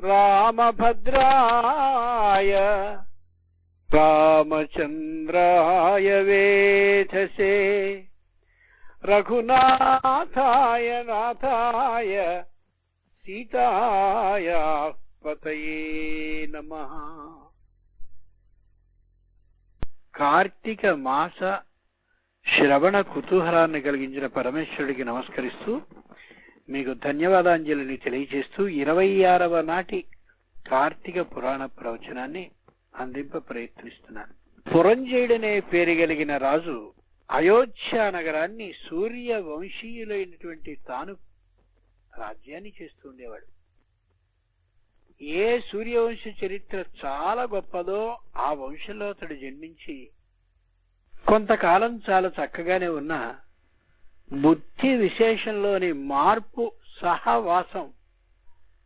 రామభద్రాయ రామచంద్రాయ వేధసే రఘునాథాయ నాథాయ సీతాయ పతయే నమ. కార్తీక మాస శ్రవణ కుతూహలాన్ని కలిగించిన పరమేశ్వరుడికి నమస్కరిస్తూ మీకు ధన్యవాదాంజలిని తెలియజేస్తూ ఇరవై ఆరవ నాటి కార్తీక పురాణ ప్రవచనాన్ని అందింప ప్రయత్నిస్తున్నాను. పురంజయుడనే పేరు కలిగిన రాజు అయోధ్య నగరాన్ని సూర్య వంశీయులైనటువంటి తాను రాజ్యాన్ని చేస్తూ ఉండేవాడు. ఏ సూర్యవంశ చరిత్ర చాలా గొప్పదో ఆ వంశంలో అతడు జన్మించి కొంతకాలం చాలా చక్కగానే ఉన్నా బుద్ధి విశేషంలోని మార్పు సహవాసం.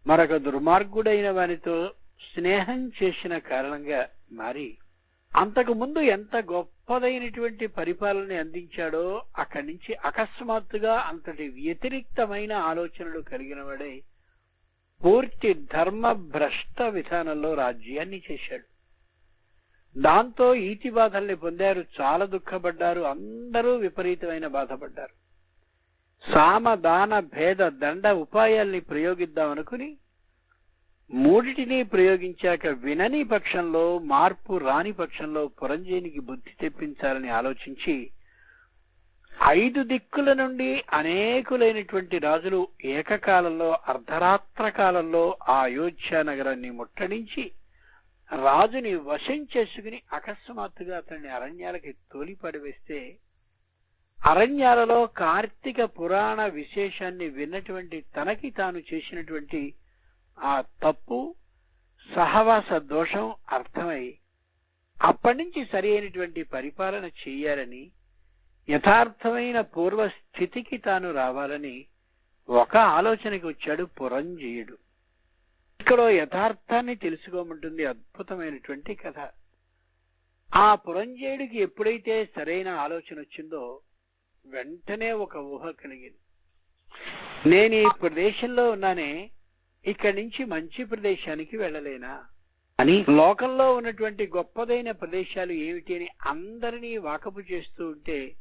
మరొక దుర్మార్గుడైన వానితో స్నేహం చేసిన కారణంగా మారి అంతకు ముందు ఎంత గొప్పదైనటువంటి పరిపాలన అందించాడో అక్కడి నుంచి అకస్మాత్తుగా అంతటి వ్యతిరిక్తమైన ఆలోచనలు కలిగిన వాడే పూర్తి ధర్మ భ్రష్ట విధానంలో రాజ్యాన్ని చేశాడు. దాంతో ఈతి బాధల్ని పొందారు చాలా దుఃఖపడ్డారు అందరూ విపరీతమైన బాధపడ్డారు. సామదాన భేద దండ ఉపాయాల్ని ప్రయోగిద్దామనుకుని మూడిటిని ప్రయోగించాక వినని పక్షంలో మార్పు రాని పక్షంలో పురంజయునికి బుద్ధి తెప్పించాలని ఆలోచించి ఐదు దిక్కుల నుండి అనేకులైనటువంటి రాజులు ఏకకాలంలో అర్ధరాత్ర కాలంలో ఆ అయోధ్య నగరాన్ని ముట్టడించి రాజుని వశం చేసుకుని అకస్మాత్తుగా అతన్ని అరణ్యాలకి తోలిపడివేస్తే అరణ్యాలలో కార్తీక పురాణ విశేషాన్ని విన్నటువంటి తనకి తాను చేసినటువంటి ఆ తప్పు సహవాస దోషం అర్థమై అప్పటి నుంచి సరి అయినటువంటి పరిపాలన చేయాలని యథార్థమైన పూర్వ స్థితికి తాను రావాలని ఒక ఆలోచనకి వచ్చాడు పురంజీయుడు. ఇక్కడ యథార్థాన్ని తెలుసుకోమంటుంది అద్భుతమైనటువంటి కథ. ఆ పురంజయుడికి ఎప్పుడైతే సరైన ఆలోచన వచ్చిందో వెంటనే ఒక ఊహ కలిగింది. నేను ఈ ప్రదేశంలో ఉన్నానే ఇక్కడి నుంచి మంచి ప్రదేశానికి వెళ్ళలేనా? అని లోకంలో ఉన్నటువంటి గొప్పదైన ప్రదేశాలు ఏమిటి అని అందరినీ వాకపు చేస్తూ ఉంటే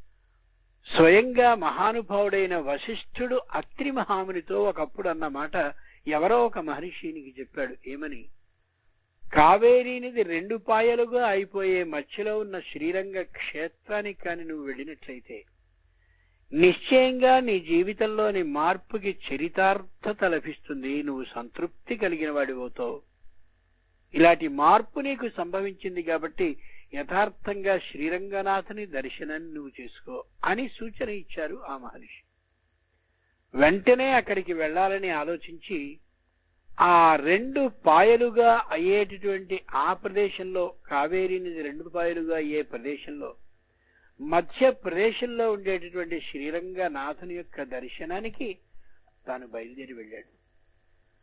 స్వయంగా మహానుభావుడైన వశిష్ఠుడు అత్రి మహామునితో ఒకప్పుడు అన్న మాట ఎవరో ఒక మహర్షినికి చెప్పాడు. ఏమని? కావేరీనిది రెండు పాయలుగా అయిపోయే మధ్యలో ఉన్న శ్రీరంగ క్షేత్రానికి కాని నువ్వు వెళ్ళినట్లయితే నిశ్చయంగా నీ జీవితంలోని మార్పుకి చరితార్థత లభిస్తుంది. నువ్వు సంతృప్తి కలిగిన వాడివవుతావు ఇలాంటి మార్పు నీకు సంభవించింది కాబట్టి యథార్థంగా శ్రీరంగనాథుని దర్శనాన్ని నువ్వు చేసుకో అని సూచన ఇచ్చారు ఆ మహర్షి. వెంటనే అక్కడికి వెళ్ళాలని ఆలోచించి ఆ రెండు పాయలుగా అయ్యేటటువంటి ఆ ప్రదేశంలో కావేరీ నది రెండు పాయలుగా అయ్యే ప్రదేశంలో మధ్య ప్రదేశంలో ఉండేటటువంటి శ్రీరంగనాథుని యొక్క దర్శనానికి తాను బయలుదేరి వెళ్ళాడు.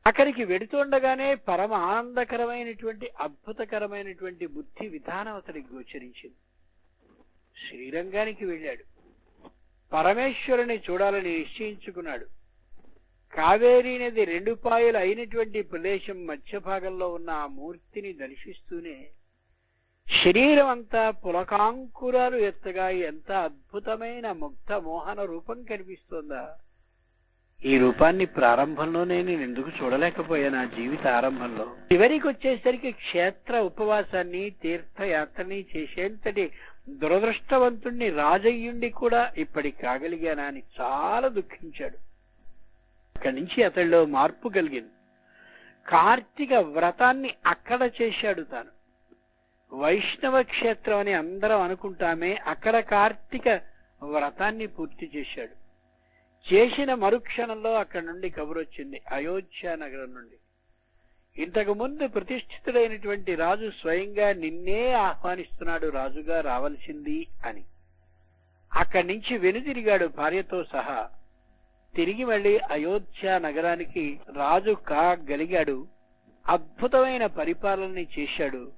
అక్కడికి వెడుతుండగానే పరమ ఆనందకరమైనటువంటి అద్భుతకరమైనటువంటి బుద్ధి విధానం అతనికి గోచరించింది. శ్రీరంగానికి వెళ్ళాడు. పరమేశ్వరుని చూడాలని నిశ్చయించుకున్నాడు. కావేరీ నది రెండు పాయలు అయినటువంటి ప్రదేశం మధ్య భాగంలో ఉన్న ఆ మూర్తిని దర్శిస్తూనే శరీరం అంతా పులకాంకురాలు ఎత్తగా ఎంత అద్భుతమైన ముగ్ధ మోహన రూపం కనిపిస్తోందా? ఈ రూపాన్ని ప్రారంభంలోనే నేను ఎందుకు చూడలేకపోయా నా జీవిత ఆరంభంలో? చివరికి వచ్చేసరికి క్షేత్ర ఉపవాసాన్ని తీర్థయాత్రని చేసేంతటి దురదృష్టవంతుణ్ణి రాజయ్యుండి కూడా ఇప్పటికి కాగలిగానా అని చాలా దుఃఖించాడు. అక్కడి నుంచి అతడిలో మార్పు కలిగింది. కార్తీక వ్రతాన్ని అక్కడ చేశాడు తాను. వైష్ణవ క్షేత్రం అని అందరం అనుకుంటామే అక్కడ కార్తీక వ్రతాన్ని పూర్తి చేశాడు. చేసిన మరుక్షణంలో అక్కడి నుండి కబురొచ్చింది అయోధ్య నగరం నుండి. ఇంతకు ముందు ప్రతిష్ఠితుడైనటువంటి రాజు స్వయంగా నిన్నే ఆహ్వానిస్తున్నాడు రాజుగా రావలసింది అని. అక్కడి నుంచి వెనుదిరిగాడు భార్యతో సహా. తిరిగి మళ్ళీ అయోధ్య నగరానికి రాజు కాగలిగాడు అద్భుతమైన పరిపాలనని చేశాడు.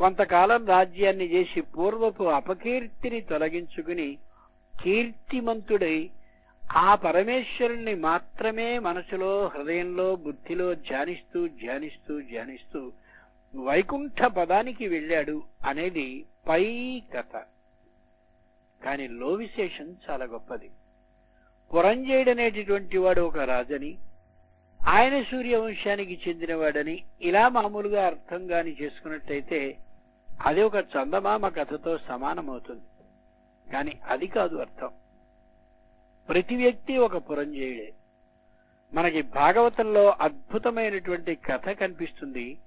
కొంతకాలం రాజ్యాన్ని చేసి పూర్వపు అపకీర్తిని తొలగించుకుని కీర్తిమంతుడై ఆ పరమేశ్వరుణ్ణి మాత్రమే మనసులో హృదయంలో బుద్ధిలో ధ్యానిస్తూ ధ్యానిస్తూ ధ్యానిస్తూ వైకుంఠ పదానికి వెళ్ళాడు అనేది పై కథ. కాని లో విశేషం చాలా గొప్పది. పురంజయుడనేటటువంటి వాడు ఒక రాజని ఆయన సూర్యవంశానికి చెందినవాడని ఇలా మామూలుగా అర్థం గాని చేసుకున్నట్టయితే అది ఒక చందమామ కథతో సమానమవుతుంది. కాని అది కాదు అర్థం. ప్రతి వ్యక్తి ఒక పురంజయుడే. మనకి భాగవతంలో అద్భుతమైనటువంటి కథ కనిపిస్తుంది.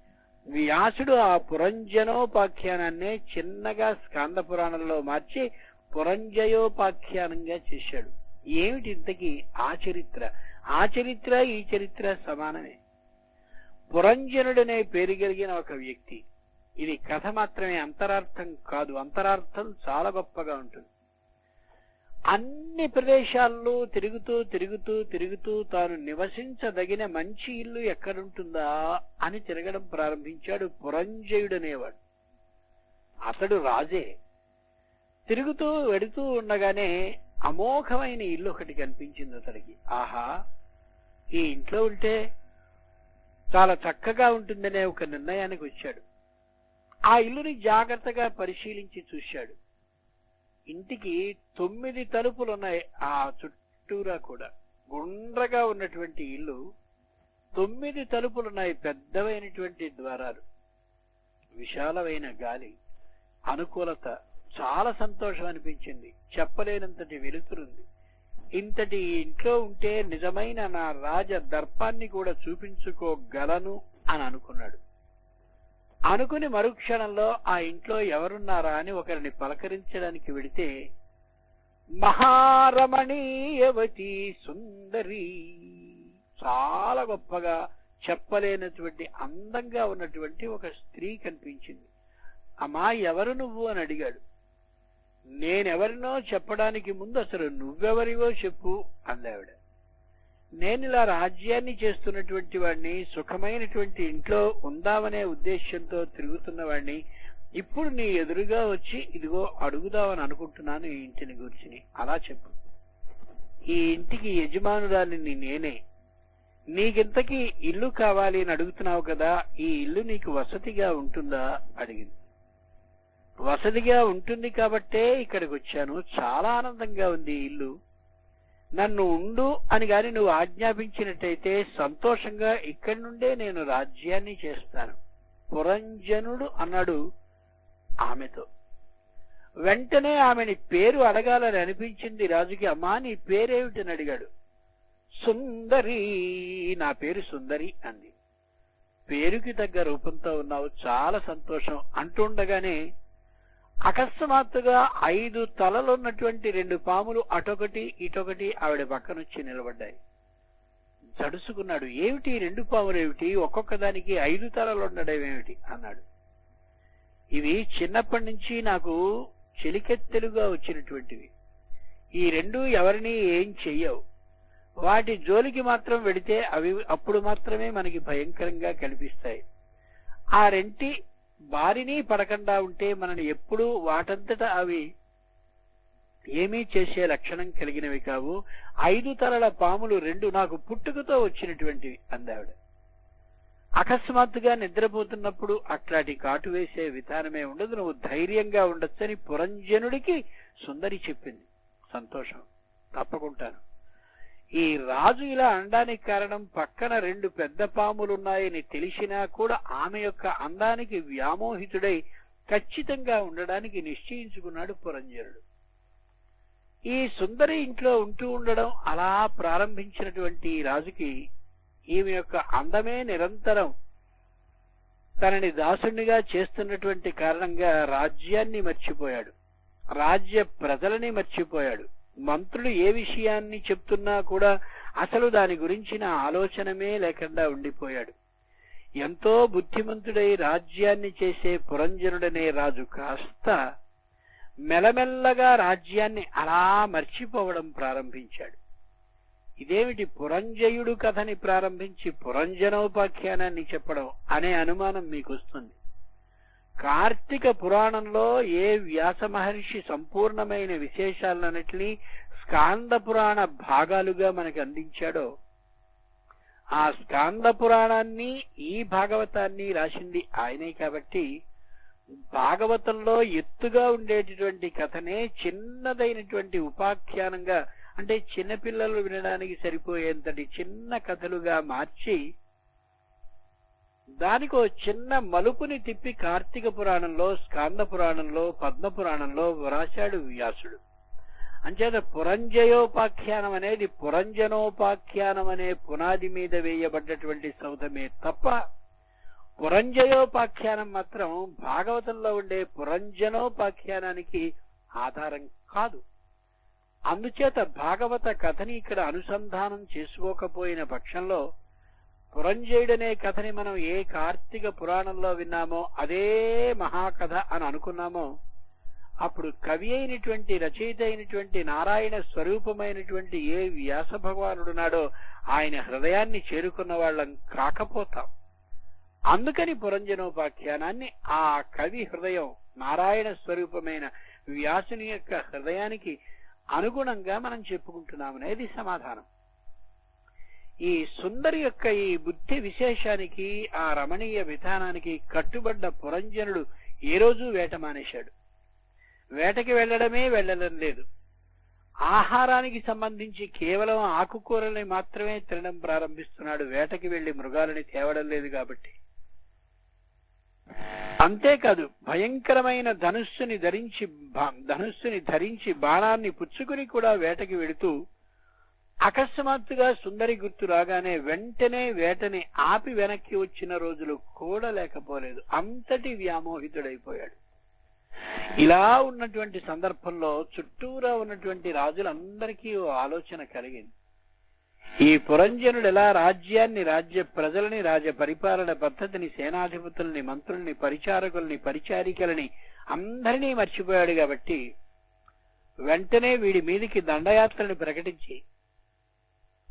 వ్యాసుడు ఆ పురంజనోపాఖ్యానాన్నే చిన్నగా స్కాంద పురాణంలో మార్చి పురంజయోపాఖ్యానంగా చేశాడు. ఏమిటి ఇంతకీ ఆ చరిత్ర? ఆ చరిత్ర ఈ చరిత్ర సమానమే. పురంజనుడనే పేరు కలిగిన ఒక వ్యక్తి. ఇది కథ మాత్రమే అంతరార్థం కాదు. అంతరార్థం చాలా గొప్పగా ఉంటుంది. అన్ని ప్రదేశాల్లో తిరుగుతూ తిరుగుతూ తిరుగుతూ తాను నివసించదగిన మంచి ఇల్లు ఎక్కడుంటుందా అని తిరగడం ప్రారంభించాడు పురంజయుడనేవాడు. అతడు రాజే. తిరుగుతూ వెడుతూ ఉండగానే అమోఘమైన ఇల్లు ఒకటి కనిపించింది అతడికి. ఆహా ఈ ఇంట్లో ఉంటే చాలా చక్కగా ఉంటుందనే ఒక నిర్ణయానికి వచ్చాడు. ఆ ఇల్లుని జాగ్రత్తగా పరిశీలించి చూశాడు. ఇంటికి తొమ్మిది తలుపులు ఉన్నాయి ఆ చుట్టూరా కూడా. గుండ్రగా ఉన్నటువంటి ఇల్లు తొమ్మిది తలుపులున్నాయి పెద్దవైనటువంటి ద్వారాలు. విశాలమైన గాలి అనుకూలత చాలా సంతోషం అనిపించింది. చెప్పలేనంతటి వెలుతురుంది. ఇంతటి ఇంట్లో ఉంటే నిజమైన నా రాజ దర్పాన్ని కూడా చూపించుకోగలను అని అనుకున్నాడు. అనుకుని మరుక్షణంలో ఆ ఇంట్లో ఎవరున్నారా అని ఒకరిని పలకరించడానికి వెడితే మహారమణీయవతి సుందరి చాలా గొప్పగా చెప్పలేనటువంటి అందంగా ఉన్నటువంటి ఒక స్త్రీ కనిపించింది. అమ్మా ఎవరు నువ్వు? అని అడిగాడు. నేనెవరినో చెప్పడానికి ముందు అసలు నువ్వెవరివో చెప్పు అందావిడ. నేను ఇలా రాజ్యాన్ని చేస్తున్నటువంటి వాడిని సుఖమైనటువంటి ఇంట్లో ఉందామనే ఉద్దేశంతో తిరుగుతున్న వాడిని ఇప్పుడు నీ ఎదురుగా వచ్చి ఇదిగో అడుగుదామని అనుకుంటున్నాను ఈ ఇంటిని గురించి. అలా చెప్పు. ఈ ఇంటికి యజమానురాలిని నేనే. నీకింతకీ ఇల్లు కావాలి అని అడుగుతున్నావు కదా ఈ ఇల్లు నీకు వసతిగా ఉంటుందా? అడిగింది. వసతిగా ఉంటుంది కాబట్టే ఇక్కడికి వచ్చాను. చాలా ఆనందంగా ఉంది ఈ ఇల్లు. నన్ను ఉండు అని గాని నువ్వు ఆజ్ఞాపించినట్టయితే సంతోషంగా ఇక్కడి నుండే నేను రాజ్యాన్ని చేస్తాను. పురంజనుడు అన్నాడు ఆమెతో. వెంటనే ఆమెని పేరు అడగాలని అనిపించింది రాజుకి. అమ్మా నీ పేరేమిటని అడిగాడు. సుందరి నా పేరు సుందరి అంది. పేరుకి తగ్గ రూపంతో ఉన్నావు చాలా సంతోషం అంటుండగానే అకస్మాత్తుగా ఐదు తలలున్నటువంటి రెండు పాములు అటొకటి ఇటొకటి ఆవిడ పక్కనొచ్చి నిలబడ్డాయి. జడుసుకున్నాడు ఏమిటి రెండు పాములు ఏమిటి? ఒక్కొక్క దానికి ఐదు తలలు ఉండడం ఏమిటి? అన్నాడు. ఇవి చిన్నప్పటి నుంచి నాకు చెలికెత్తెలుగా వచ్చినటువంటివి. ఈ రెండు ఎవరిని ఏం చెయ్యవు. వాటి జోలికి మాత్రం వెడితే అవి అప్పుడు మాత్రమే మనకి భయంకరంగా కనిపిస్తాయి. ఆ రెంటి బారిని పడకుండా ఉంటే మనని ఎప్పుడూ వాటంతట అవి ఏమీ చేసే లక్షణం కలిగినవి కావు. ఐదు తలల పాములు రెండు నాకు పుట్టుకతో వచ్చినటువంటివి అందావిడ. అకస్మాత్తుగా నిద్రపోతున్నప్పుడు అట్లాంటి కాటు వేసే విధానమే ఉండదు. నువ్వు ధైర్యంగా ఉండొచ్చని పురంజనుడికి సుందరి చెప్పింది. సంతోషం. తప్పకుంటాను. ఈ రాజు ఇలా అనడానికి కారణం పక్కన రెండు పెద్ద పాములున్నాయని తెలిసినా కూడా ఆమె యొక్క అందానికి వ్యామోహితుడై ఖచ్చితంగా ఉండడానికి నిశ్చయించుకున్నాడు పురంజరుడు. ఈ సుందరి ఇంట్లో ఉంటూ ఉండడం అలా ప్రారంభించినటువంటి రాజుకి ఈమె యొక్క అందమే నిరంతరం తనని దాసునిగా చేస్తున్నటువంటి కారణంగా రాజ్యాన్ని మర్చిపోయాడు. రాజ్య ప్రజలని మర్చిపోయాడు. మంత్రులు ఏ విషయాన్ని చెప్తున్నా కూడా అసలు దాని గురించిన ఆలోచనమే లేకుండా ఉండిపోయాడు. ఎంతో బుద్ధిమంతుడై రాజ్యాన్ని చేసే పురంజనుడనే రాజు కాస్త మెలమెల్లగా రాజ్యాన్ని అలా మర్చిపోవడం ప్రారంభించాడు. ఇదేమిటి పురంజయుడు కథని ప్రారంభించి పురంజనోపాఖ్యానాన్ని చెప్పడం అనే అనుమానం మీకు వస్తుంది కార్తీక పురాణంలో ఏ వ్యాస మహర్షి సంపూర్ణమైన విశేషాలన్నిటినీ స్కాంద పురాణ భాగాలుగా మనకి అందించాడో ఆ స్కాంద పురాణాన్ని ఈ భాగవతాన్ని రాసింది ఆయనే కాబట్టి భాగవతంలో ఎత్తుగా ఉండేటటువంటి కథనే చిన్నదైనటువంటి ఉపాఖ్యానంగా అంటే చిన్నపిల్లలు వినడానికి సరిపోయేంతటి చిన్న కథలుగా మార్చి దానికో చిన్న మలుపుని తిప్పి కార్తీక పురాణంలో స్కాంద పురాణంలో పద్మ పురాణంలో వ్రాశాడు వ్యాసుడు. అంచేత పురంజయోపాఖ్యానం అనేది పురంజనోపాఖ్యానం అనే పునాది మీద వేయబడ్డటువంటి సౌధమే తప్ప పురంజయోపాఖ్యానం మాత్రం భాగవతంలో ఉండే పురంజనోపాఖ్యానానికి ఆధారం కాదు. అందుచేత భాగవత కథని ఇక్కడ అనుసంధానం చేసుకోకపోయిన పక్షంలో పురంజయుడనే కథని మనం ఏ కార్తీక పురాణంలో విన్నామో అదే మహాకథ అని అనుకున్నామో అప్పుడు కవి అయినటువంటి రచయిత అయినటువంటి నారాయణ స్వరూపమైనటువంటి ఏ వ్యాస భగవానుడు నాడో ఆయన హృదయాన్ని చేరుకున్న వాళ్ళం కాకపోతాం. అందుకని పురంజనోపాఖ్యానాన్ని ఆ కవి హృదయం నారాయణ స్వరూపమైన వ్యాసుని యొక్క హృదయానికి అనుగుణంగా మనం చెప్పుకుంటున్నాం అనేది సమాధానం. ఈ సుందరి యొక్క ఈ బుద్ధి విశేషానికి ఆ రమణీయ విధానానికి కట్టుబడ్డ పురంజనుడు ఏ రోజు వేట మానేశాడు. వేటకి వెళ్ళడమే వెళ్ళడం లేదు. ఆహారానికి సంబంధించి కేవలం ఆకుకూరల్ని మాత్రమే తినడం ప్రారంభిస్తున్నాడు. వేటకి వెళ్ళి మృగాలని తేవడం లేదు కాబట్టి. అంతేకాదు భయంకరమైన ధనుస్సుని ధరించి బా- ధనుస్సుని ధరించి బాణాన్ని పుచ్చుకుని కూడా వేటకి వెళుతూ అకస్మాత్తుగా సుందరి గుర్తు రాగానే వెంటనే వేటని ఆపి వెనక్కి వచ్చిన రోజులు కూడా లేకపోలేదు. అంతటి వ్యామోహితుడైపోయాడు. ఇలా ఉన్నటువంటి సందర్భంలో చుట్టూరా ఉన్నటువంటి రాజులందరికీ ఓ ఆలోచన కలిగింది. ఈ పురంజనుడు ఎలా రాజ్యాన్ని రాజ్య ప్రజలని రాజ్య పరిపాలన పద్ధతిని సేనాధిపతుల్ని మంత్రుల్ని పరిచారకుల్ని పరిచారికలని అందరినీ మర్చిపోయాడు కాబట్టి వెంటనే వీడి మీదికి దండయాత్రని ప్రకటించి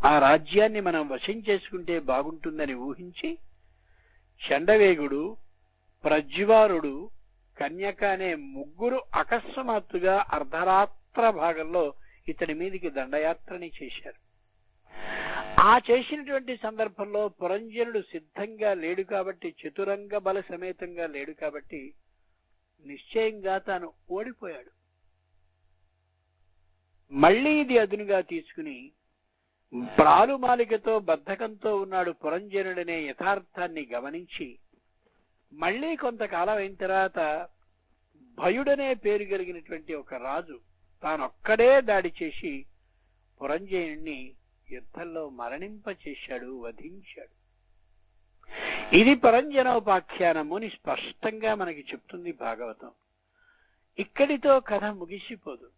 ఆ రాజ్యాన్ని మనం వశం చేసుకుంటే బాగుంటుందని ఊహించి చండవేగుడు ప్రజ్వారుడు కన్యక అనే ముగ్గురు అకస్మాత్తుగా అర్ధరాత్ర భాగంలో ఇతడి మీదికి దండయాత్రని చేశారు. ఆ చేసినటువంటి సందర్భంలో పురంజనుడు సిద్ధంగా లేడు కాబట్టి చతురంగ బల సమేతంగా లేడు కాబట్టి నిశ్చయంగా తాను ఓడిపోయాడు. మళ్ళీ ఇది అదునుగా తీసుకుని ప్రాలుమాలికతో బద్ధకంతో ఉన్నాడు పురంజనుడనే యథార్థాన్ని గమనించి మళ్ళీ కొంతకాలం అయిన తర్వాత భయుడనే పేరు కలిగినటువంటి ఒక రాజు తానొక్కడే దాడి చేసి పురంజయుణ్ణి యుద్ధంలో మరణింప చేశాడు వధించాడు. ఇది పరంజనోపాఖ్యానము అని స్పష్టంగా మనకి చెప్తుంది భాగవతం. ఇక్కడితో కథ ముగిసిపోదు.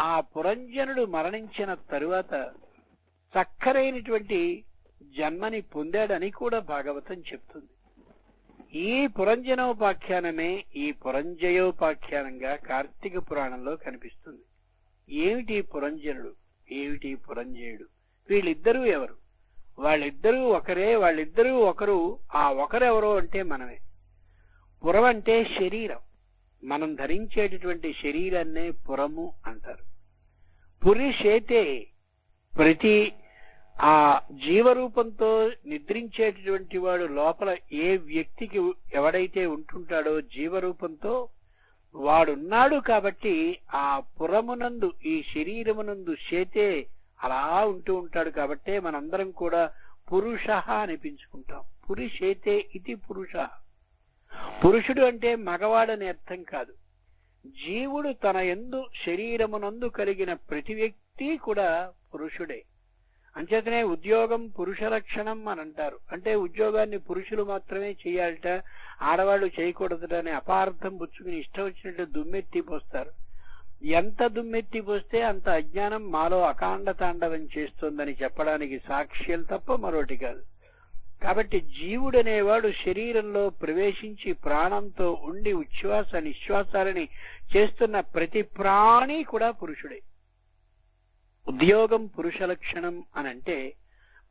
ఆ పురంజనుడు మరణించిన తరువాత చక్కరైనటువంటి జన్మని పొందాడని కూడా భాగవతం చెప్తుంది. ఈ పురంజనోపాఖ్యానమే ఈ పురంజయోపాఖ్యానంగా కార్తీక పురాణంలో కనిపిస్తుంది. ఏమిటి పురంజనుడు? ఏమిటి పురంజయుడు? వీళ్ళిద్దరూ ఎవరు? వాళ్ళిద్దరూ ఒకరే వాళ్ళిద్దరూ ఒకరు ఆ ఒకరెవరో అంటే మనమే. పురం అంటే శరీరం. మనం ధరించేటటువంటి శరీరాన్నే పురము అంటారు. పురిషేతే ప్రతి ఆ జీవరూపంతో నిద్రించేటటువంటి వాడు లోపల ఏ వ్యక్తికి ఎవడైతే ఉంటుంటాడో జీవరూపంతో వాడున్నాడు కాబట్టి ఆ పురమునందు ఈ శరీరమునందు చేతే అలా ఉంటూ ఉంటాడు కాబట్టే మనందరం కూడా పురుష అనిపించుకుంటాం పురుషేతే ఇది పురుష. పురుషుడు అంటే మగవాడని అర్థం కాదు. జీవుడు తన ఎందు శరీరమునందు కలిగిన ప్రతి వ్యక్తి కూడా పురుషుడే. అంచేతనే ఉద్యోగం పురుష లక్షణం అని అంటారు. అంటే ఉద్యోగాన్ని పురుషులు మాత్రమే చేయాలట ఆడవాళ్ళు చేయకూడదట అనే అపార్థం పుచ్చుకుని ఇష్టం వచ్చినట్టు దుమ్మెత్తి పోస్తారు. ఎంత దుమ్మెత్తి పోస్తే అంత అజ్ఞానం మాలో అకాండ తాండవం చేస్తోందని చెప్పడానికి సాక్ష్యం తప్ప మరోటి కాదు. కాబట్టి జీవుడనేవాడు శరీరంలో ప్రవేశించి ప్రాణంతో ఉండి ఉచ్ఛ్వాస నిశ్వాసాలని చేస్తున్న ప్రతి ప్రాణి కూడా పురుషుడే. ఉద్యోగం పురుష లక్షణం అనంటే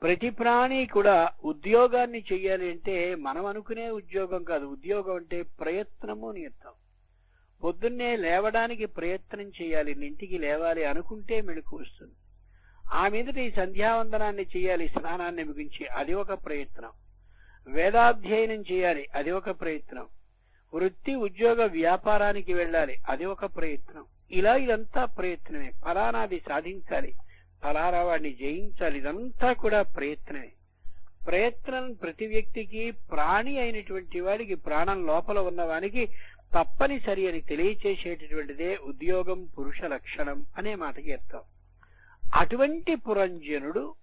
ప్రతి ప్రాణి కూడా ఉద్యోగాన్ని చెయ్యాలి అంటే మనం అనుకునే ఉద్యోగం కాదు. ఉద్యోగం అంటే ప్రయత్నము అని అర్థం పొద్దున్నే లేవడానికి ప్రయత్నం చేయాలి. ఇంటికి లేవాలి అనుకుంటే మెళుకు వస్తుంది. ఆ మీదట ఈ సంధ్యావందనాన్ని చేయాలి స్నానాన్ని ముగించి. అది ఒక ప్రయత్నం. వేదాధ్యయనం చేయాలి అది ఒక ప్రయత్నం. వృత్తి ఉద్యోగ వ్యాపారానికి వెళ్ళాలి అది ఒక ప్రయత్నం. ఇలా ఇదంతా ప్రయత్నమే. ఫలానాది సాధించాలి. ఫలానా వాడిని జయించాలి. ఇదంతా కూడా ప్రయత్నమే. ప్రయత్నం ప్రతి వ్యక్తికి ప్రాణి అయినటువంటి వాడికి ప్రాణం లోపల ఉన్నవానికి తప్పనిసరి అని తెలియచేసేటటువంటిదే ఉద్యోగం పురుష లక్షణం అనే మాటకి అర్థం. అటువంటి పురంజనుడు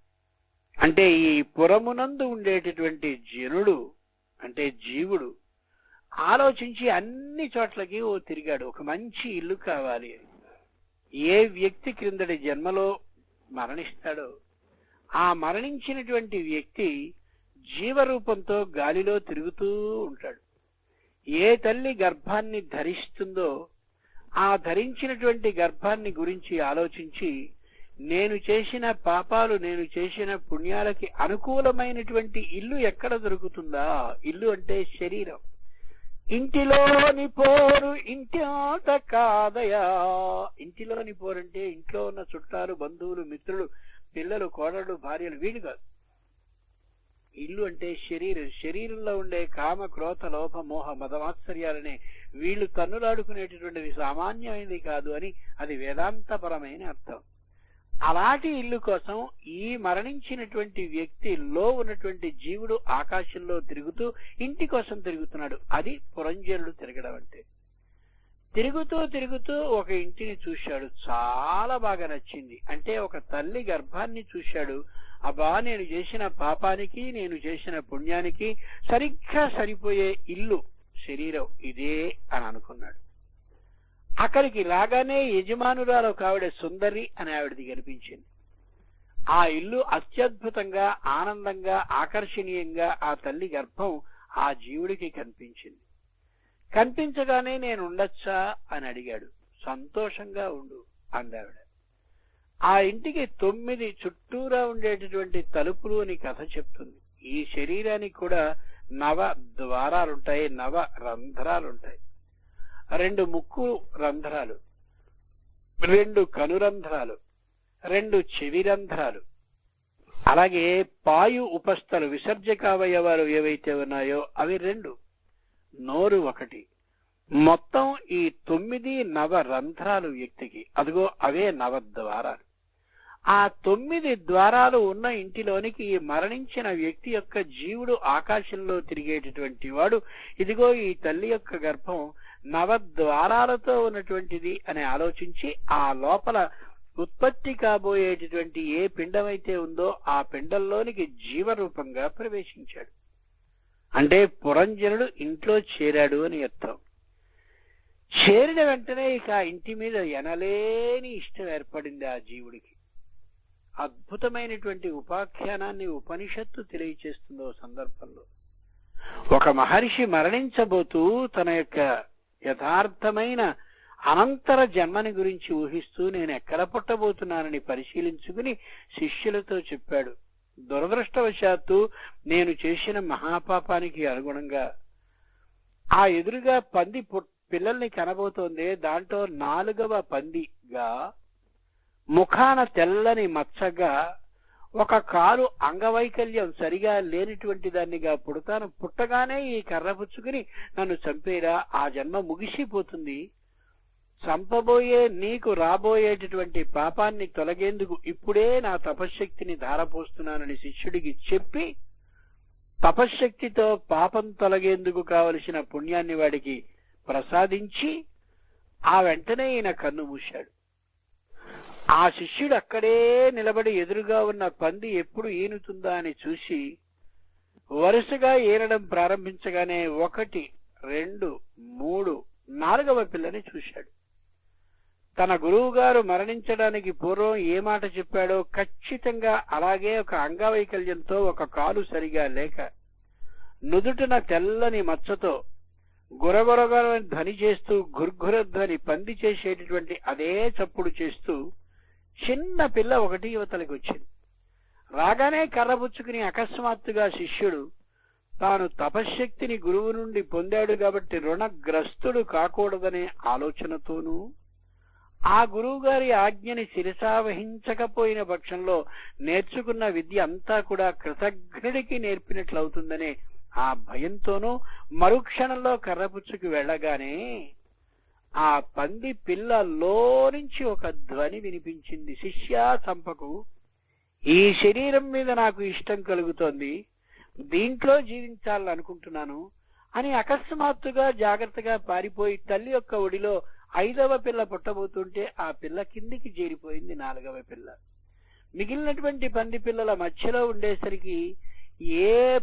అంటే ఈ పురమునందు ఉండేటటువంటి జనుడు అంటే జీవుడు ఆలోచించి అన్ని చోట్లకి ఓ తిరిగాడు. ఒక మంచి ఇల్లు కావాలి. అని ఏ వ్యక్తి క్రిందటి జన్మలో మరణిస్తాడో ఆ మరణించినటువంటి వ్యక్తి జీవరూపంతో గాలిలో తిరుగుతూ ఉంటాడు. ఏ తల్లి గర్భాన్ని ధరిస్తుందో ఆ ధరించినటువంటి గర్భాన్ని గురించి ఆలోచించి నేను చేసిన పాపాలు నేను చేసిన పుణ్యాలకి అనుకూలమైనటువంటి ఇల్లు ఎక్కడ దొరుకుతుందా? ఇల్లు అంటే శరీరం. ఇంటిలోని పోరు ఇంటి ఆట కాదయా. ఇంటిలోని పోరంటే ఇంట్లో ఉన్న చుట్టాలు బంధువులు మిత్రులు పిల్లలు కోడళ్ళు భార్యలు వీళ్ళు కాదు. ఇల్లు అంటే శరీరం. శరీరంలో ఉండే కామ క్రోత లోభ మోహ మదమాత్సర్యాలనే వీళ్ళు తన్నులాడుకునేటటువంటిది సామాన్యమైనది కాదు అని అది వేదాంతపరమైన అర్థం. అలాంటి ఇల్లు కోసం ఈ మరణించినటువంటి వ్యక్తిలో ఉన్నటువంటి జీవుడు ఆకాశంలో తిరుగుతూ ఇంటి కోసం తిరుగుతున్నాడు. అది పురంజనుడు తిరగడం అంటే. తిరుగుతూ తిరుగుతూ ఒక ఇంటిని చూశాడు. చాలా బాగా నచ్చింది. అంటే ఒక తల్లి గర్భాన్ని చూశాడు. అబ్బా నేను చేసిన పాపానికి నేను చేసిన పుణ్యానికి సరిగ్గా సరిపోయే ఇల్లు శరీరం ఇదే అని అనుకున్నాడు. అక్కడికి రాగానే యజమానురాలు ఒక ఆవిడ సుందరి అని ఆవిడది కనిపించింది. ఆ ఇల్లు అత్యద్భుతంగా ఆనందంగా ఆకర్షణీయంగా ఆ తల్లి గర్భం ఆ జీవుడికి కనిపించింది. కనిపించగానే నేను ఉండొచ్చా అని అడిగాడు. సంతోషంగా ఉండు అందావిడ ఆ ఇంటికి తొమ్మిది చుట్టూరా ఉండేటటువంటి తలుపులు అని కథ చెప్తుంది. ఈ శరీరానికి కూడా నవ ద్వారాలుంటాయి నవ రంధ్రాలుంటాయి. రెండు ముక్కు రంధ్రాలు రెండు కనురంధ్రాలు రెండు చెవి రంధ్రాలు. అలాగే పాయు ఉపస్థలు విసర్జకావయవాలు ఏవైతే ఉన్నాయో అవి రెండు. నోరు ఒకటి. మొత్తం ఈ తొమ్మిది నవ రంధ్రాలు వ్యక్తికి. అదిగో అవే నవద్వారాలు. ఆ తొమ్మిది ద్వారాలు ఉన్న ఇంటిలోనికి మరణించిన వ్యక్తి యొక్క జీవుడు ఆకాశంలో తిరిగేటటువంటి వాడు. ఇదిగో ఈ తల్లి యొక్క గర్భం నవ ద్వారాలతో ఉన్నటువంటిది అని ఆలోచించి ఆ లోపల ఉత్పత్తి కాబోయేటటువంటి ఏ పిండమైతే ఉందో ఆ పిండంలోనికి జీవరూపంగా ప్రవేశించాడు. అంటే పురంజనుడు ఇంట్లో చేరాడు అని అర్థం. చేరిన వెంటనే ఇక ఆ ఇంటి మీద ఎనలేని ఇష్టం ఏర్పడింది ఆ జీవుడికి. అద్భుతమైనటువంటి ఉపాఖ్యానాన్ని ఉపనిషత్తు తెలియచేస్తుందో సందర్భంలో. ఒక మహర్షి మరణించబోతూ తన యొక్క యథార్థమైన అనంతర జన్మని గురించి ఊహిస్తూ నేను ఎక్కడ పుట్టబోతున్నానని పరిశీలించుకుని శిష్యులతో చెప్పాడు. దురదృష్టవశాత్తు నేను చేసిన మహాపాపానికి అనుగుణంగా ఆ ఎదురుగా పంది పిల్లల్ని కనబోతోంది దాంట్లో నాలుగవ పందిగా ముఖాన తెల్లని మచ్చగా ఒక కారు అంగవైకల్యం సరిగా లేనిటువంటి దాన్నిగా పుడతాను. పుట్టగానే ఈ కర్ర పుచ్చుకుని నన్ను చంపేరా ఆ జన్మ ముగిసిపోతుంది. చంపబోయే నీకు రాబోయేటటువంటి పాపాన్ని తొలగేందుకు ఇప్పుడే నా తపశ్శక్తిని ధారపోస్తున్నానని శిష్యుడికి చెప్పి తపశ్శక్తితో పాపం తొలగేందుకు కావలసిన పుణ్యాన్ని వాడికి ప్రసాదించి ఆ వెంటనే ఈయన కన్ను మూశాడు. ఆ శిష్యుడు అక్కడే నిలబడి ఎదురుగా ఉన్న పంది ఎప్పుడు ఈనుతుందా అని చూసి వరుసగా ఏరడం ప్రారంభించగానే ఒకటి రెండు మూడు నాలుగవ పిల్లని చూశాడు. తన గురువు గారు మరణించడానికి పూర్వం ఏ మాట చెప్పాడో ఖచ్చితంగా అలాగే ఒక అంగవైకల్యంతో ఒక కాలు సరిగా లేక నుదుటిన తెల్లని మచ్చతో గురగొరగొరని ధ్వని చేస్తూ గుర్గుర ధ్వని పంది చేసేటటువంటి అదే చప్పుడు చేస్తూ చిన్న పిల్ల ఒకటి యువతలకి వచ్చింది. రాగానే కర్రబుచ్చుకుని అకస్మాత్తుగా శిష్యుడు తాను తపశ్శక్తిని గురువు నుండి పొందాడు కాబట్టి రుణగ్రస్తుడు కాకూడదనే ఆలోచనతోనూ ఆ గురువు గారి ఆజ్ఞని శిరసావహించకపోయిన పక్షంలో నేర్చుకున్న విద్య అంతా కూడా కృతజ్ఞుడికి నేర్పినట్లవుతుందనే ఆ భయంతోనూ మరుక్షణంలో కర్రపుచ్చుకు వెళ్ళగానే ఆ పంది పిల్లలో నుంచి ఒక ధ్వని వినిపించింది. శిష్యా చంపకు. ఈ శరీరం మీద నాకు ఇష్టం కలుగుతోంది. దీంట్లో జీవించాలని అనుకుంటున్నాను అని అకస్మాత్తుగా జాగ్రత్తగా పారిపోయి తల్లి యొక్క ఒడిలో ఐదవ పిల్ల పుట్టబోతుంటే ఆ పిల్ల కిందికి చేరిపోయింది నాలుగవ పిల్ల. మిగిలినటువంటి పంది పిల్లల మధ్యలో ఉండేసరికి ఏ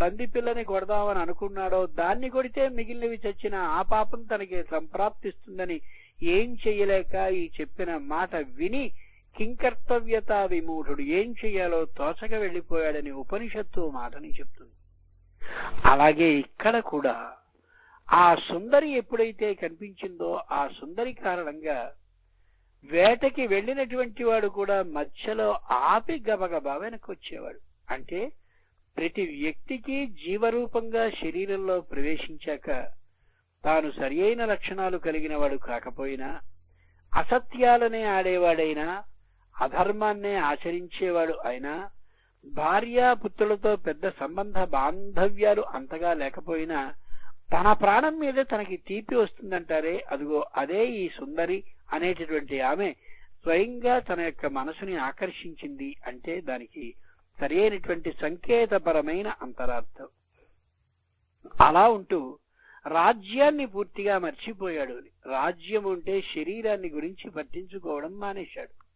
తండ్రి పిల్లని కొడదామని అనుకున్నాడో దాన్ని కొడితే మిగిలినవి చచ్చిన ఆ పాపం తనకి సంప్రాప్తిస్తుందని ఏం చెయ్యలేక ఈ చెప్పిన మాట విని కింకర్తవ్యత విమూఢుడు ఏం చెయ్యాలో తోచక వెళ్ళిపోయాడని ఉపనిషత్తు మాటని చెప్తుంది. అలాగే ఇక్కడ కూడా ఆ సుందరి ఎప్పుడైతే కనిపించిందో ఆ సుందరి కారణంగా వేటకి వెళ్ళినటువంటి వాడు కూడా మధ్యలో ఆపి గబగబా వెనక్కి వచ్చేవాడు. అంటే ప్రతి వ్యక్తికి జీవరూపంగా శరీరంలో ప్రవేశించాక తాను సరియైన లక్షణాలు కలిగిన వాడు కాకపోయినా అసత్యాలనే ఆడేవాడైనా అధర్మాన్నే ఆచరించేవాడు అయినా భార్యాపుత్రులతో పెద్ద సంబంధ బాంధవ్యాలు అంతగా లేకపోయినా తన ప్రాణం మీదే తనకి తీపి వస్తుందంటారే అదిగో అదే ఈ సుందరి అనేటటువంటి ఆమె స్వయంగా తన యొక్క మనసుని ఆకర్షించింది అంటే దానికి సరి అయినటువంటి సంకేతపరమైన అంతరార్థం. అలా ఉంటూ రాజ్యాన్ని పూర్తిగా మర్చిపోయాడు. రాజ్యం ఉంటే శరీరాన్ని గురించి పట్టించుకోవడం మానేశాడు.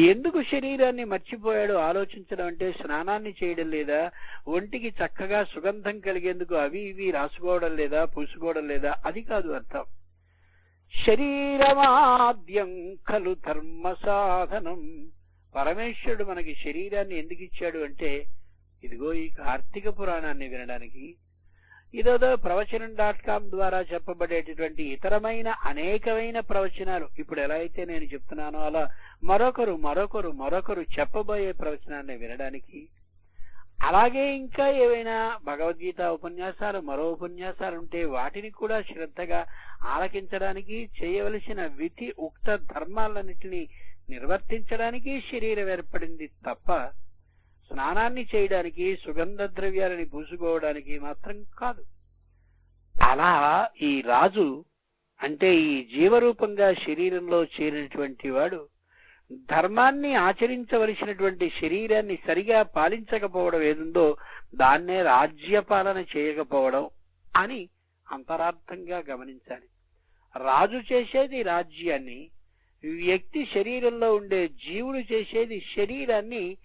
ఎందుకు శరీరాన్ని మర్చిపోయాడు? ఆలోచించడం అంటే స్నానాన్ని చేయడం లేదా ఒంటికి చక్కగా సుగంధం కలిగేందుకు అవి ఇవి రాసుకోవడం లేదా పూసుకోవడం లేదా అది కాదు అర్థం. శరీరమాద్యం ఖలు ధర్మ సాధనం. పరమేశ్వరుడు మనకి శరీరాన్ని ఎందుకు ఇచ్చాడు అంటే ఇదిగో ఈ కార్తీక పురాణాన్ని వినడానికి. ఇదేదో ప్రవచనం డాట్ కామ్ ద్వారా చెప్పబడేటటువంటి ఇతరమైన అనేకమైన ప్రవచనాలు. ఇప్పుడు ఎలా అయితే నేను చెప్తున్నానో అలా మరొకరు మరొకరు మరొకరు చెప్పబోయే ప్రవచనాన్ని వినడానికి. అలాగే ఇంకా ఏవైనా భగవద్గీత ఉపన్యాసాలు మరో ఉపన్యాసాలు ఉంటే వాటిని కూడా శ్రద్ధగా ఆలకించడానికి చేయవలసిన విధి ఉక్త ధర్మాలన్నింటినీ నిర్వర్తించడానికి శరీరం ఏర్పడింది తప్ప స్నానాన్ని చేయడానికి సుగంధ ద్రవ్యాలని పూసుకోవడానికి మాత్రం కాదు. అలా ఈ రాజు అంటే ఈ జీవరూపంగా శరీరంలో చేరినటువంటి వాడు ధర్మాన్ని ఆచరించవలసినటువంటి శరీరాన్ని సరిగా పాలించకపోవడం ఏదుందో దాన్నే రాజ్యపాలన చేయకపోవడం అని అంతరార్థంగా గమనించాలి. రాజు చేసేది రాజ్యాన్ని వ్యక్తి శరీరంలో ఉండే జీవుడు చేసేది శరీరాన్ని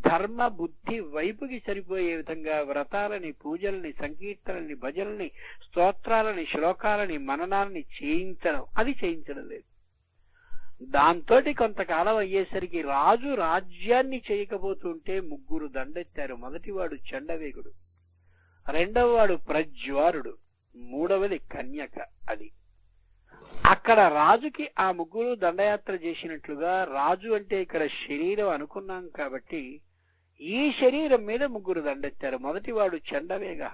ధర్మ బుద్ధి వైపుకి సరిపోయే విధంగా వ్రతాలని పూజల్ని సంకీర్తనని భజనని స్తోత్రాలని శ్లోకాలని మననాల్ని చేయించడం. అది చేయించడం లేదు. దాంతో కొంతకాలం అయ్యేసరికి రాజు రాజ్యాన్ని చేయకపోతుంటే ముగ్గురు దండెత్తారు. మొదటివాడు చండవేగుడు రెండవవాడు ప్రజ్వారుడు మూడవది కన్యక అది. అక్కడ రాజుకి ఆ ముగ్గురు దండయాత్ర చేసినట్లుగా రాజు అంటే ఇక్కడ శరీరం అనుకున్నాం కాబట్టి ఈ శరీరం మీద ముగ్గురు దండెత్తారు. మొదటివాడు చండవేగ.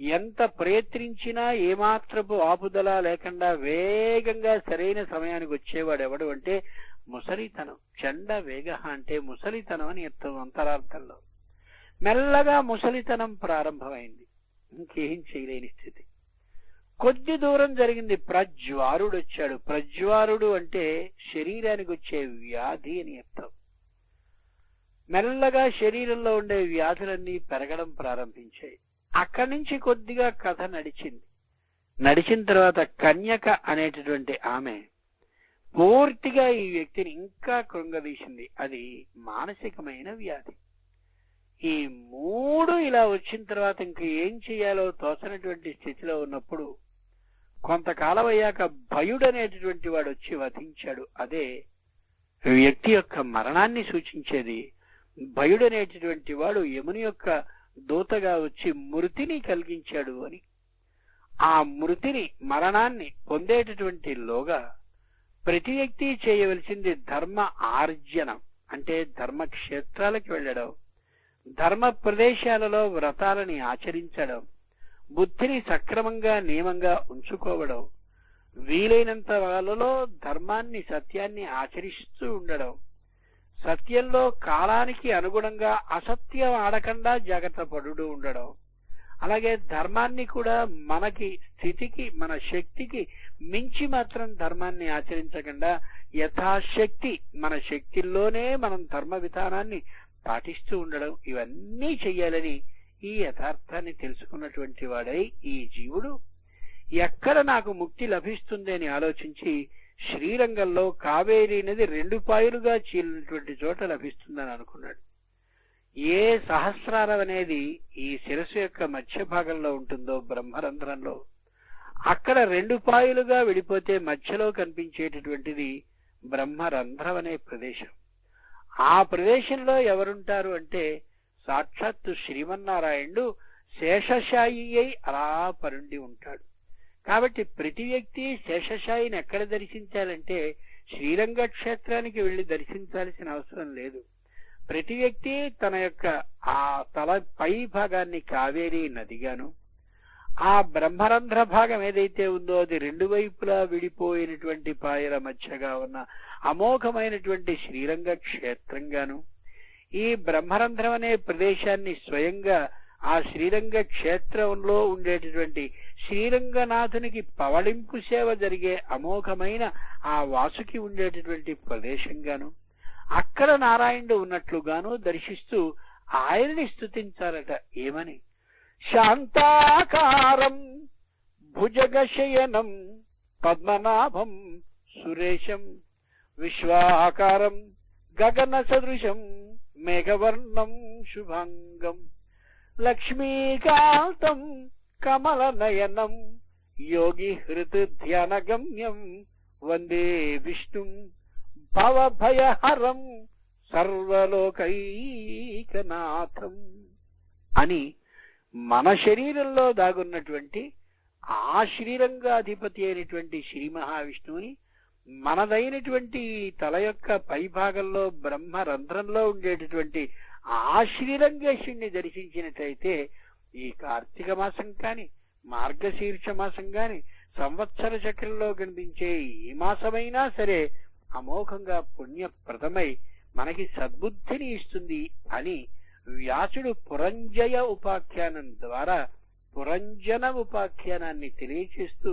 ఎంత ప్రయత్నించినా ఏమాత్రపు ఆపుదల లేకుండా వేగంగా సరైన సమయానికి వచ్చేవాడు ఎవడు అంటే ముసలితనం. చండ వేగ అంటే ముసలితనం అని అర్థం అంతరార్థంలో. మెల్లగా ముసలితనం ప్రారంభమైంది. ఇంకేం చేయలేని స్థితి. కొద్ది దూరం జరిగింది. ప్రజ్వారుడు వచ్చాడు. ప్రజ్వారుడు అంటే శరీరానికి వచ్చే వ్యాధి అని అర్థం. మెల్లగా శరీరంలో ఉండే వ్యాధులన్నీ పెరగడం ప్రారంభించాయి. అక్కడి నుంచి కొద్దిగా కథ నడిచింది. నడిచిన తర్వాత కన్యక అనేటటువంటి ఆమె పూర్తిగా ఈ వ్యక్తిని ఇంకా కృంగదీసింది. అది మానసికమైన వ్యాధి. ఈ మూడు ఇలా వచ్చిన తర్వాత ఇంక ఏం చేయాలో తోచనటువంటి స్థితిలో ఉన్నప్పుడు కొంతకాలం అయ్యాక భయుడనేటటువంటి వాడు వచ్చి వధించాడు. అదే వ్యక్తి యొక్క మరణాన్ని సూచించేది. భయుడనేటటువంటి వాడు యముని యొక్క దూతగా వచ్చి మృతిని కలిగించాడు అని. ఆ మృతిని మరణాన్ని పొందేటటువంటి లోగా ప్రతి వ్యక్తి చేయవలసింది ధర్మ ఆర్జనం అంటే ధర్మ క్షేత్రాలకు వెళ్ళడం ధర్మ ప్రదేశాలలో వ్రతాలని ఆచరించడం. బుద్ధిని సక్రమంగా నియమంగా ఉంచుకోవడం వీలైనంత వాళ్ళలో ధర్మాన్ని సత్యాన్ని ఆచరిస్తూ ఉండడం. సత్యంలో కాలానికి అనుగుణంగా అసత్యం ఆడకుండా జాగ్రత్త పడుడు ఉండడం. అలాగే ధర్మాన్ని కూడా మనకి స్థితికి మన శక్తికి మించి మాత్రం ధర్మాన్ని ఆచరించకుండా యథాశక్తి మన శక్తిలోనే మనం ధర్మ విధానాన్ని పాటిస్తూ ఉండడం ఇవన్నీ చెయ్యాలని ఈ యథార్థాన్ని తెలుసుకున్నటువంటి వాడై ఈ జీవుడు. ఎక్కడ నాకు ముక్తి లభిస్తుంది అని ఆలోచించి శ్రీరంగంలో కావేరీ నది రెండు పాయలుగా చీలినటువంటి చోట లభిస్తుందని అనుకున్నాడు. ఏ సహస్రారం అనేది ఈ శిరస్సు యొక్క మధ్య భాగంలో ఉంటుందో బ్రహ్మరంధ్రంలో అక్కడ రెండు పాయలుగా విడిపోతే మధ్యలో కనిపించేటటువంటిది బ్రహ్మరంధ్రం అనే ప్రదేశం. ఆ ప్రదేశంలో ఎవరుంటారు అంటే సాక్షాత్తు శ్రీమన్నారాయణుడు శేషశాయి అయి అలా పరుండి ఉంటాడు. కాబట్టి ప్రతి వ్యక్తి శేషశాయిని ఎక్కడ దర్శించాలంటే శ్రీరంగ క్షేత్రానికి వెళ్ళి దర్శించాల్సిన అవసరం లేదు. ప్రతి వ్యక్తి తన యొక్క ఆ తల పై భాగాన్ని కావేరీ నదిగాను ఆ బ్రహ్మరంధ్ర భాగం ఏదైతే ఉందో అది రెండు వైపులా విడిపోయినటువంటి పాయల మధ్యగా ఉన్న అమోఘమైనటువంటి శ్రీరంగ క్షేత్రంగాను ఈ బ్రహ్మరంధ్రం అనే ప్రదేశాన్ని స్వయంగా ఆ శ్రీరంగ క్షేత్రంలో ఉండేటటువంటి శ్రీరంగనాథునికి పవళింపు సేవ జరిగే అమోఘమైన ఆ వాసుకి ఉండేటటువంటి ప్రదేశంగాను అక్కడ నారాయణుడు ఉన్నట్లుగాను దర్శిస్తూ ఆయనని స్థుతించాలట ఏమని? శాంతాకారం భుజగశయనం పద్మనాభం సురేశం విశ్వాకారం గగన సదృశం మేఘవర్ణం శుభంగం లక్ష్మీకాంతం కమల నయనం యోగి హృత్ వందే విష్ణుం భవభయహరం సర్వలోకైకనాథం అని మన శరీరంలో దాగున్నటువంటి ఆ శ్రీరంగాధిపతి అయినటువంటి శ్రీ మహావిష్ణువుని మనదైనటువంటి తల యొక్క పైభాగంలో బ్రహ్మ రంధ్రంలో ఉండేటటువంటి ఆ శ్రీరంగేశుణ్ణి దర్శించినట్లయితే ఈ కార్తీక మాసం కాని మార్గశీర్ష మాసం కాని సంవత్సర చక్రంలో కనిపించే ఈ మాసమైనా సరే అమోఘంగా పుణ్యప్రదమై మనకి సద్బుద్ధిని ఇస్తుంది అని వ్యాసుడు పురంజయ ఉపాఖ్యానం ద్వారా పురంజన ఉపాఖ్యానాన్ని తెలియచేస్తూ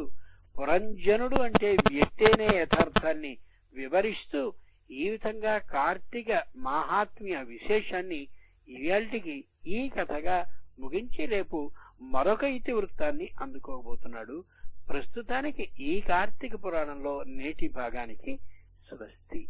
పురంజనుడు అంటే వ్యక్తేనే యథార్థాన్ని వివరిస్తూ ఈ విధంగా కార్తీక మాహాత్మ్య విశేషాన్ని ఇవాల్టికి ఈ కథగా ముగించి రేపు మరొక ఇతివృత్తాన్ని అందుకోబోతున్నాడు. ప్రస్తుతానికి ఈ కార్తీక పురాణంలో నేటి భాగానికి స్వస్తి.